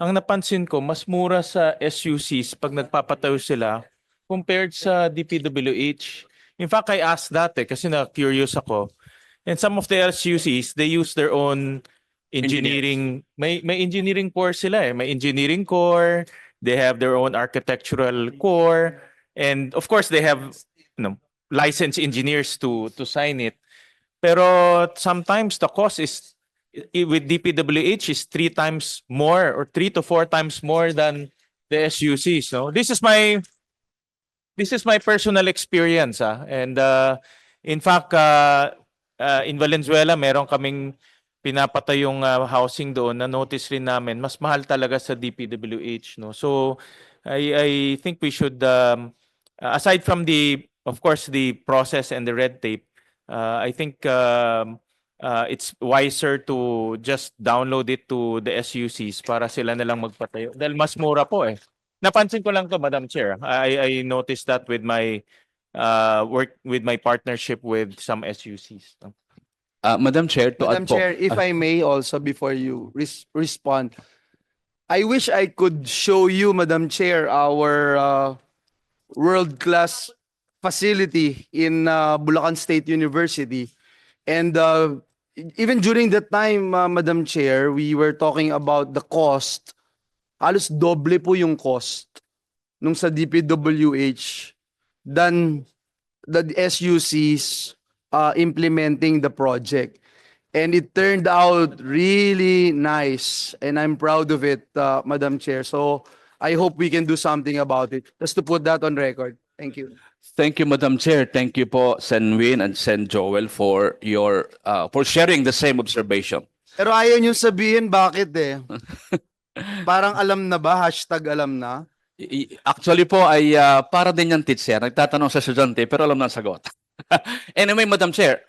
ang napansin ko, mas mura sa SUCs pag nagpapatayo sila compared sa DPWH. In fact, I asked that eh, kasi na-curious ako. And some of the SUCs, they use their own engineering, may, may engineering core sila eh. May engineering core, they have their own architectural core, and of course, they have you know, licensed engineers to to sign it. Pero sometimes the cost is with DPWH is three times more or three to four times more than the SUC. So this is my this is my personal experience ah. And uh, in fact uh, uh, in Valenzuela meron kaming pinapatayong uh, housing doon na notice rin namin mas mahal talaga sa DPWH no. So I I think we should um, aside from the of course the process and the red tape uh, I think um, uh, it's wiser to just download it to the SUCs para sila na lang magpatayo. Dahil mas mura po eh. Napansin ko lang to, Madam Chair. I, I noticed that with my uh, work with my partnership with some SUCs. Uh, Madam Chair, to Madam add po. Chair, if Ah, I may also before you res- respond, I wish I could show you, Madam Chair, our uh, world-class facility in uh, Bulacan State University. And uh, even during that time, uh, Madam Chair, we were talking about the cost. Halos doble po yung cost nung sa DPWH than the SUCs uh, implementing the project. And it turned out really nice. And I'm proud of it, uh, Madam Chair. So I hope we can do something about it. Just to put that on record. Thank you. Thank you, Madam Chair. Thank you po, Sen Win and Sen Joel for your, uh, for sharing the same observation. Pero ayaw niyo sabihin bakit eh. Parang alam na ba? Hashtag alam na. I- i- Actually po ay uh, para din yan teacher. Nagtatanong sa estudyante pero alam na ang sagot. anyway, Madam Chair,